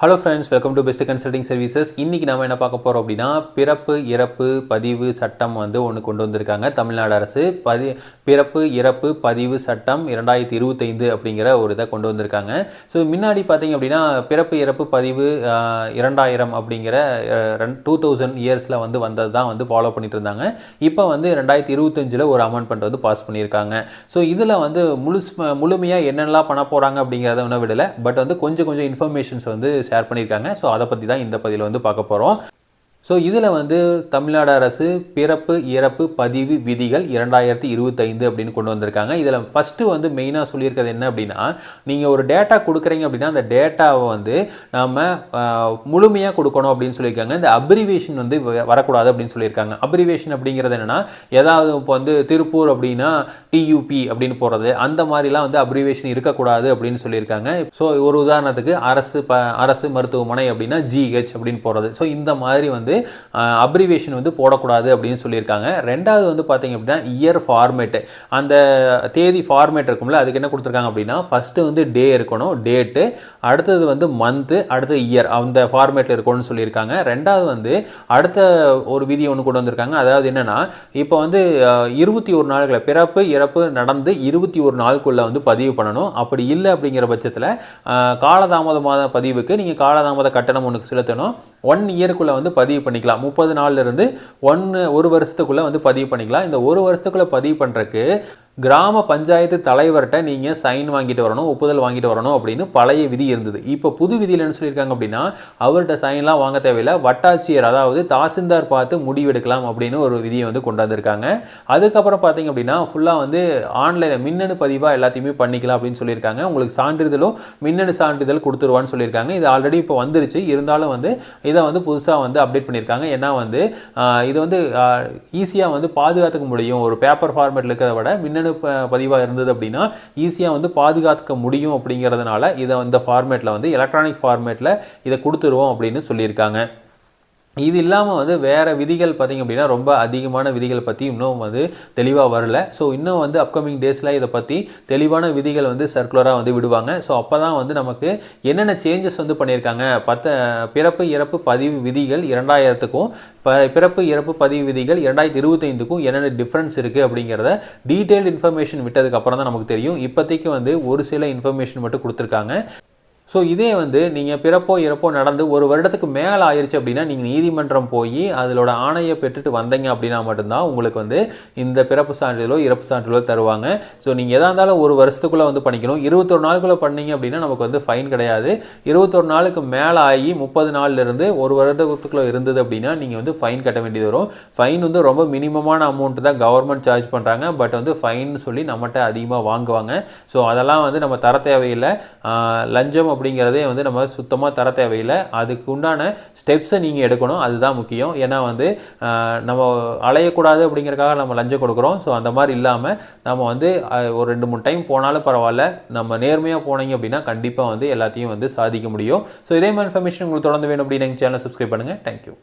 Hello friends welcome to best consulting services இன்றைக்கி நம்ம என்ன பார்க்க போகிறோம் அப்படின்னா பிறப்பு இறப்பு பதிவு சட்டம் வந்து ஒன்று கொண்டு வந்திருக்காங்க. தமிழ்நாடு அரசு பதி பிறப்பு இறப்பு பதிவு சட்டம் இரண்டாயிரத்தி இருபத்தைந்து அப்படிங்கிற ஒரு இதை கொண்டு வந்திருக்காங்க. ஸோ முன்னாடி பார்த்தீங்க அப்படின்னா பிறப்பு இறப்பு பதிவு இரண்டாயிரம் அப்படிங்கிற ரெண் டூ தௌசண்ட் இயர்ஸில் வந்து வந்தது தான் வந்து ஃபாலோ பண்ணிட்டு இருந்தாங்க. இப்போ வந்து ரெண்டாயிரத்தி இருபத்தஞ்சில் ஒரு அமெண்ட்மெண்ட் வந்து பாஸ் பண்ணியிருக்காங்க. ஸோ இதில் வந்து முழுசு முழுமையாக என்னென்னலாம் பண்ண போகிறாங்க அப்படிங்கிறத ஒன்றும் விடலை. பட் வந்து கொஞ்சம் கொஞ்சம் இன்ஃபர்மேஷன்ஸ் வந்து ஷேர் பண்ணியிருக்காங்க. ஸோ அதை பற்றி தான் இந்த பதிவில் வந்து பார்க்க போகிறோம் ஸோ இதில் வந்து தமிழ்நாடு அரசு பிறப்பு இறப்பு பதிவு விதிகள் இரண்டாயிரத்தி இருபத்தைந்து அப்படின்னு கொண்டு வந்திருக்காங்க. இதில் ஃபஸ்ட்டு வந்து மெயினாக சொல்லியிருக்கிறது என்ன அப்படின்னா நீங்கள் ஒரு டேட்டா கொடுக்குறீங்க அப்படின்னா அந்த டேட்டாவை வந்து நம்ம முழுமையாக கொடுக்கணும் அப்படின்னு சொல்லியிருக்காங்க. இந்த அப்ரிவேஷன் வந்து வ- வரக்கூடாது அப்படின்னு சொல்லியிருக்காங்க. அப்ரிவேஷன் அப்படிங்கிறது என்னென்னா ஏதாவது இப்போ வந்து திருப்பூர் அப்படின்னா டியூபி அப்படின்னு போகிறது அந்த மாதிரிலாம் வந்து அப்ரிவேஷன் இருக்கக்கூடாது அப்படின்னு சொல்லியிருக்காங்க. ஸோ ஒரு உதாரணத்துக்கு அரசு ப அரசு மருத்துவமனை அப்படின்னா ஜிஹெச் அப்படின்னு போகிறது ஸோ இந்த மாதிரி வந்து அப்ரிவேஷன் வந்து போடக்கூடாது அப்படின்னு சொல்லியிருக்காங்க. ரெண்டாவது வந்து பார்த்தீங்க அப்படின்னா இயர் ஃபார்மேட்டு அந்த தேதி ஃபார்மேட் இருக்கும்ல அதுக்கு என்ன கொடுத்துருக்காங்க அப்படின்னா ஃபஸ்ட்டு வந்து டே இருக்கணும் டேட்டு அடுத்தது வந்து மந்த்து அடுத்து இயர் அந்த ஃபார்மேட்டில் இருக்கணும்னு சொல்லியிருக்காங்க. ரெண்டாவது வந்து அடுத்த ஒரு விதி ஒன்று கொண்டு வந்திருக்காங்க. அதாவது என்னன்னா இப்போ வந்து இருபத்தி ஒரு நாள்களை பிறப்பு இறப்பு நடந்து இருபத்தி ஒரு நாளுக்குள்ளே வந்து பதிவு பண்ணணும். அப்படி இல்லை அப்படிங்கிற பட்சத்தில் காலதாமதமான பதிவுக்கு நீங்கள் காலதாமத கட்டணம் ஒன்று செலுத்தணும். ஒன் இயருக்குள்ளே வந்து பதிவு பண்ணிக்கலாம். முப்பது நாள்லேருந்து ஒன்று ஒரு வருஷத்துக்குள்ளே வந்து பதிவு பண்ணிக்கலாம். இந்த ஒரு வருஷத்துக்குள்ளே பதிவு பண்ணுறக்கு கிராம பஞ்சாயத்து தலைவர்கிட்ட நீங்கள் சைன் வாங்கிட்டு வரணும் ஒப்புதல் வாங்கிட்டு வரணும் அப்படின்னு பழைய விதி இருந்தது. இப்போ புது விதியில் என்ன சொல்லியிருக்காங்க அப்படின்னா அவர்கிட்ட சைன்லாம் வாங்க தேவையில்லை வட்டாட்சியர் அதாவது தாசில்தார் பார்த்து முடிவெடுக்கலாம் அப்படின்னு ஒரு விதியை வந்து கொண்டு வந்திருக்காங்க. அதுக்கப்புறம் பார்த்தீங்க அப்படின்னா ஃபுல்லாக வந்து ஆன்லைனில் மின்னணு பதிவாக எல்லாத்தையுமே பண்ணிக்கலாம் அப்படின்னு சொல்லியிருக்காங்க. உங்களுக்கு சான்றிதழும் மின்னணு சான்றிதழ் கொடுத்துருவான்னு சொல்லியிருக்காங்க. இது ஆல்ரெடி இப்போ வந்துருச்சு. இருந்தாலும் வந்து இதை வந்து புதுசாக வந்து அப்டேட் பண்ணியிருக்காங்க. ஏன்னா வந்து இது வந்து ஈஸியாக வந்து பாதுகாத்துக்க முடியும். ஒரு பேப்பர் ஃபார்மேட்டில் இருக்கிறத விட மின்னணு பதிவாக இருந்தது அப்படின்னா ஈஸியாக வந்து பாதுகாத்துக்க முடியும் அப்படிங்கிறதுனால இதை இந்த ஃபார்மேட்டில் வந்து எலக்ட்ரானிக் ஃபார்மேட்டில் இதை கொடுத்துருவோம் அப்படின்னு சொல்லியிருக்காங்க. இது இல்லாமல் வந்து வேறு விதிகள் பார்த்திங்க அப்படின்னா ரொம்ப அதிகமான விதிகள் பற்றி இன்னும் வந்து தெளிவாக வரல. ஸோ இன்னும் வந்து அப்கமிங் டேஸில் இதை பற்றி தெளிவான விதிகள் வந்து சர்க்குலராக வந்து விடுவாங்க. ஸோ அப்போ தான் வந்து நமக்கு என்னென்ன சேஞ்சஸ் வந்து பண்ணியிருக்காங்க? பத்த பிறப்பு இறப்பு பதிவு விதிகள் இரண்டாயிரத்துக்கும் ப பிறப்பு இறப்பு பதிவு விதிகள் இரண்டாயிரத்தி இருபத்தைந்துக்கும் என்னென்ன டிஃப்ரென்ஸ் இருக்குது அப்படிங்கிறத டீட்டெயில் இன்ஃபர்மேஷன் விட்டதுக்கு அப்புறம் தான் நமக்கு தெரியும். இப்போதைக்கு வந்து ஒரு சில இன்ஃபர்மேஷன் மட்டும் கொடுத்துருக்காங்க. ஸோ இதே வந்து நீங்கள் பிறப்போ இறப்போ நடந்து ஒரு வருடத்துக்கு மேலே ஆயிடுச்சு அப்படின்னா நீங்கள் நீதிமன்றம் போய் அதிலோட ஆணையை பெற்றுட்டு வந்தீங்க அப்படின்னா மட்டும்தான் உங்களுக்கு வந்து இந்த பிறப்பு சான்றிதழோ இறப்பு சான்றிதழோ தருவாங்க. ஸோ நீங்கள் எதாக இருந்தாலும் ஒரு வருஷத்துக்குள்ளே வந்து பண்ணிக்கணும். இருபத்தொரு நாளுக்குள்ளே பண்ணீங்க அப்படின்னா நமக்கு வந்து ஃபைன் கிடையாது. இருபத்தொரு நாளுக்கு மேலே ஆகி முப்பது நாள்லேருந்து ஒரு வருடத்துக்குள்ளே இருந்தது அப்படின்னா நீங்கள் வந்து ஃபைன் கட்ட வேண்டியது வரும். ஃபைன் வந்து ரொம்ப மினிமமான அமௌண்ட் தான் கவர்மெண்ட் சார்ஜ் பண்ணுறாங்க பட் வந்து ஃபைன் சொல்லி நம்மகிட்ட அதிகமாக வாங்குவாங்க. ஸோ அதெல்லாம் வந்து நம்ம தர தேவையில்லை. லஞ்சம் அப்படிங்கிறதே வந்து நம்ம சுத்தமாக தர தேவையில்லை. அதுக்கு உண்டான ஸ்டெப்ஸை நீங்கள் எடுக்கணும். அதுதான் முக்கியம். ஏன்னா வந்து நம்ம அலையக்கூடாது அப்படிங்கிறதுக்காக நம்ம லஞ்சம் கொடுக்குறோம். ஸோ அந்த மாதிரி இல்லாமல் நம்ம வந்து ஒரு ரெண்டு மூணு டைம் போனாலும் பரவாயில்ல. நம்ம நேர்மையாக போனீங்க அப்படின்னா கண்டிப்பாக வந்து எல்லாத்தையும் வந்து சாதிக்க முடியும். ஸோ இதே மாதிரி இன்ஃபர்மேஷன் உங்களுக்கு தொடர்ந்து வேணும் அப்படின்னு எங்கள் சேனல் சப்ஸ்கிரைப் பண்ணுங்கள் தேங்க்யூ